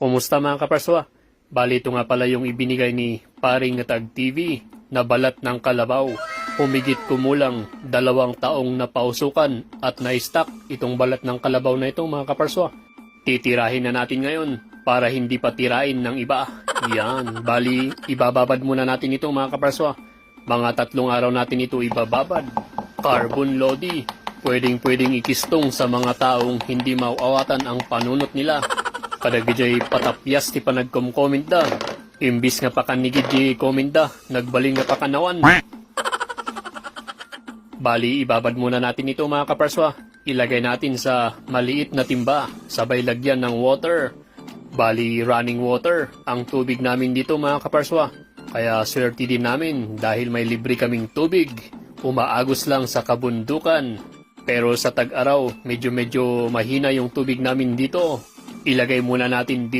Kumusta mga kaparswa? Bali ito nga pala yung ibinigay ni Paring Natag TV na balat ng kalabaw. Humigit kumulang dalawang taong napausukan at na-stock itong balat ng kalabaw na ito mga kaparswa. Titirahin na natin ngayon para hindi pa tirain ng iba. Yan, bali ibababad muna natin ito mga kaparswa. Mga tatlong araw natin ito ibababad. Carbon Lodi, pwedeng pwedeng ikistong sa mga taong hindi mauawatan ang panunot nila. Kadagijay patapyas ti pa nagkom-comment da. Imbis nga pa kanigid di comment da, nagbaling nga pa kanawan. Bali, ibabad muna natin ito mga kaparswa. Ilagay natin sa maliit na timba, sabay lagyan ng water. Bali, running water ang tubig namin dito mga kaparswa. Kaya swerte din namin dahil may libre kaming tubig. Umaagos lang sa kabundukan. Pero sa tag-araw, medyo-medyo mahina yung tubig namin dito. Ilagay muna natin dito